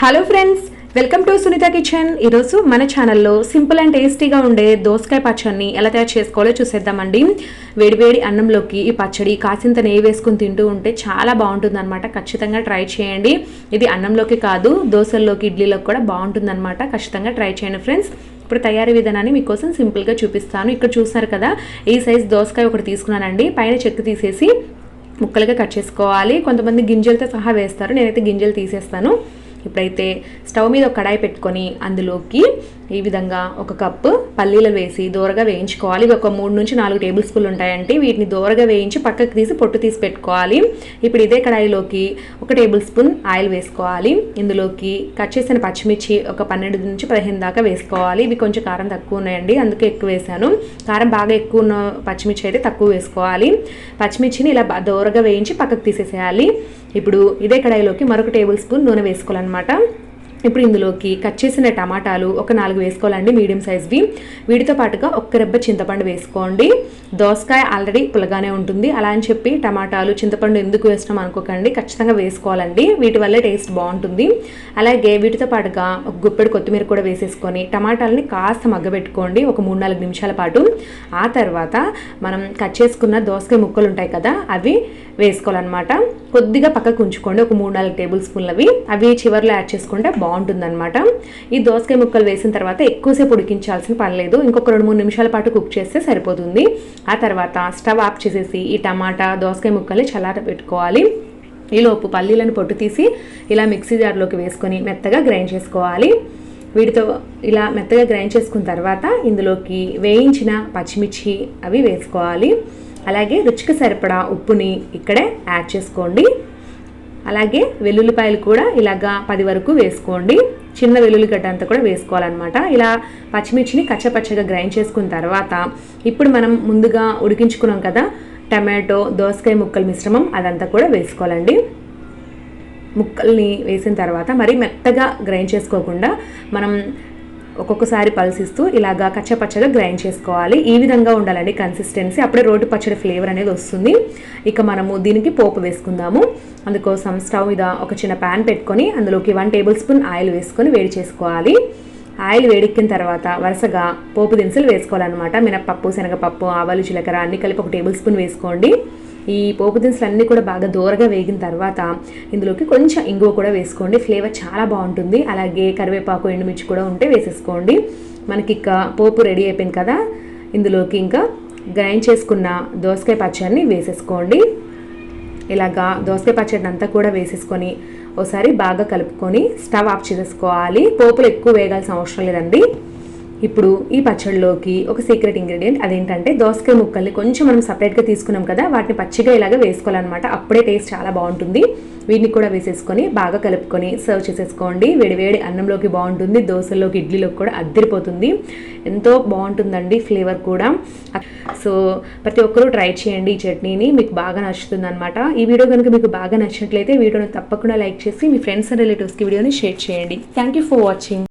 Hello friends welcome to Sunitha kitchen ఈరోజు మన ఛానల్లో సింపుల్ అండ్ టేస్టీగా ఉండే దోసకాయ పచ్చడిని ఎలా తయారు చేసుకోవాలో చూసేద్దామండి. వేడివేడి అన్నంలోకి ఈ పచ్చడి కాసింత నెయ్యి వేసుకుని తింటూ ఉంటే చాలా బాగుంటుంది అనమాట ఖచ్చితంగా ట్రై చేయండి. ఇది అన్నంలోకి కాదు దోశల్లోకి ఇడ్లీలోకి కూడా బాగుంటుంది అనమాట ఖచ్చితంగా ట్రై చేయండి ఫ్రెండ్స్ ఇప్పుడు తయారీ విధానాన్ని మీకోసం సింపుల్గా చూపిస్తాను. ఇక్కడ చూసారు కదా ఈ సైజ్ దోసకాయ ఒకటి తీసుకున్నానండి. పైన చెక్కు తీసేసి ముక్కలుగా కట్ చేసుకోవాలి. కొంతమంది గింజలతో సహా వేస్తారు. నేనైతే గింజలు తీసేస్తాను. ఇప్పుడైతే స్టవ్ మీద ఒక కడాయి పెట్టుకొని అందులోకి ఈ విధంగా ఒక కప్పు పల్లీలు వేసి దూరగా వేయించుకోవాలి. ఇవి ఒక మూడు నుంచి నాలుగు టేబుల్ స్పూన్లు ఉంటాయండి. వీటిని దూరగా వేయించి పక్కకు తీసి పొట్టు తీసి పెట్టుకోవాలి. ఇప్పుడు ఇదే కడాయిలోకి ఒక టేబుల్ స్పూన్ ఆయిల్ వేసుకోవాలి. ఇందులోకి కట్ చేసిన పచ్చిమిర్చి ఒక పన్నెండు నుంచి పదిహేను దాకా వేసుకోవాలి. ఇవి కొంచెం కారం తక్కువ ఉన్నాయండి. అందుకే ఎక్కువ వేసాను. కారం బాగా ఎక్కువ ఉన్న పచ్చిమిర్చి అయితే తక్కువ వేసుకోవాలి. పచ్చిమిర్చిని ఇలా దూరగా వేయించి పక్కకు తీసేసేయాలి. ఇప్పుడు ఇదే కడాయిలోకి మరొక టేబుల్ స్పూన్ నూనె వేసుకోవాలన్నమాట. ఇప్పుడు ఇందులోకి కట్ చేసిన టమాటాలు ఒక నాలుగు వేసుకోవాలండి మీడియం సైజ్వి వీటితో పాటుగా ఒక్క రెబ్బ చింతపండు వేసుకోండి. దోసకాయ ఆల్రెడీ పుల్లగానే ఉంటుంది. అలా అని చెప్పి టమాటాలు చింతపండు ఎందుకు వేసినాం అనుకోకండి. ఖచ్చితంగా వేసుకోవాలండి. వీటి వల్ల టేస్ట్ బాగుంటుంది. అలాగే వీటితో పాటుగా ఒక గుప్పెడు కొత్తిమీర కూడా వేసేసుకొని టమాటాలని కాస్త మగ్గబెట్టుకోండి. ఒక మూడు నాలుగు నిమిషాల పాటు. ఆ తర్వాత మనం కట్ చేసుకున్న దోసకాయ ముక్కలు ఉంటాయి కదా అవి వేసుకోవాలన్నమాట. కొద్దిగా పక్కకు ఉంచుకోండి. ఒక మూడు నాలుగు టేబుల్ స్పూన్లు అవి చివరిలో యాడ్ చేసుకుంటే బాగుంటుందన్నమాట. ఈ దోసకాయ ముక్కలు వేసిన తర్వాత ఎక్కువసేపు ఉడికించాల్సిన పని లేదు. ఇంకొక రెండు మూడు నిమిషాల పాటు కుక్ చేస్తే సరిపోతుంది. ఆ తర్వాత స్టవ్ ఆఫ్ చేసేసి ఈ టమాటా దోసకాయ ముక్కల్ని చల్లార పెట్టుకోవాలి. ఈలోపు పల్లీలను పొట్టు తీసి ఇలా మిక్సీ జార్లోకి వేసుకొని మెత్తగా గ్రైండ్ చేసుకోవాలి. వీటితో ఇలా మెత్తగా గ్రైండ్ చేసుకున్న తర్వాత ఇందులోకి వేయించిన పచ్చిమిర్చి అవి వేసుకోవాలి. అలాగే రుచికి సరిపడా ఉప్పుని ఇక్కడే యాడ్ చేసుకోండి. అలాగే వెల్లుల్లిపాయలు కూడా ఇలాగా పది వరకు వేసుకోండి. చిన్న వెల్లుల్లి గడ్డ అంతా కూడా వేసుకోవాలన్నమాట. ఇలా పచ్చిమిర్చిని కచ్చపచ్చగా గ్రైండ్ చేసుకున్న తర్వాత ఇప్పుడు మనం ముందుగా ఉడికించుకున్నాం కదా టమాటో దోసకాయ ముక్కల మిశ్రమం అదంతా కూడా వేసుకోవాలండి. ముక్కల్ని వేసిన తర్వాత మరీ మెత్తగా గ్రైండ్ చేసుకోకుండా మనం ఒక్కొక్కసారి పల్సిస్తూ ఇలాగా కచ్చపచ్చగా గ్రైండ్ చేసుకోవాలి. ఈ విధంగా ఉండాలండి కన్సిస్టెన్సీ అప్పుడే రోటి పచ్చడి ఫ్లేవర్ అనేది వస్తుంది. ఇక మనము దీనికి పోపు వేసుకుందాము. అందుకోసం స్టవ్ మీద ఒక చిన్న ప్యాన్ పెట్టుకొని అందులోకి వన్ టేబుల్ స్పూన్ ఆయిల్ వేసుకొని వేడి చేసుకోవాలి. ఆయిల్ వేడెక్కిన తర్వాత వరుసగా పోపు దినుసులు వేసుకోవాలన్నమాట. మినపప్పు శనగపప్పు ఆవాలు జీలకర్ర అన్ని కలిపి ఒక టేబుల్ స్పూన్ వేసుకోండి. ఈ పోపు దినుసులు అన్నీ కూడా బాగా దూరగా వేగిన తర్వాత ఇందులోకి కొంచెం ఇంగువ కూడా వేసుకోండి. ఫ్లేవర్ చాలా బాగుంటుంది. అలాగే కరివేపాకు ఎండుమిర్చి కూడా ఉంటే వేసేసుకోండి. మనకి ఇక పోపు రెడీ అయిపోయింది కదా. ఇందులోకి ఇంకా గ్రైండ్ చేసుకున్న దోసకాయ పచ్చడిని వేసేసుకోండి. ఇలాగా దోసకాయ పచ్చడిని అంతా కూడా వేసేసుకొని ఒకసారి బాగా కలుపుకొని స్టవ్ ఆఫ్ చేసేసుకోవాలి. పోపులు ఎక్కువ వేగాల్సిన అవసరం లేదండి. ఇప్పుడు ఈ పచ్చడిలోకి ఒక సీక్రెట్ ఇంగ్రీడియంట్ అదేంటంటే దోసకాయ ముక్కల్ని కొంచెం మనం సపరేట్గా తీసుకున్నాం కదా వాటిని పచ్చిగా ఇలాగ వేసుకోవాలన్నమాట. అప్పుడే టేస్ట్ చాలా బాగుంటుంది. వీటిని కూడా వేసేసుకొని బాగా కలుపుకొని సర్వ్ చేసేసుకోండి. వేడివేడి అన్నంలోకి బాగుంటుంది దోశల్లోకి ఇడ్లీలోకి కూడా అద్దరిపోతుంది. ఎంతో బాగుంటుందండి ఫ్లేవర్ కూడా. సో ప్రతి ఒక్కరూ ట్రై చేయండి ఈ చట్నీని మీకు బాగా నచ్చుతుంది అనమాట ఈ వీడియో కనుక మీకు బాగా నచ్చినట్లయితే వీడియోని తప్పకుండా లైక్ చేసి మీ ఫ్రెండ్స్ అండ్ రిలేటివ్స్కి వీడియోని షేర్ చేయండి. Thank you for watching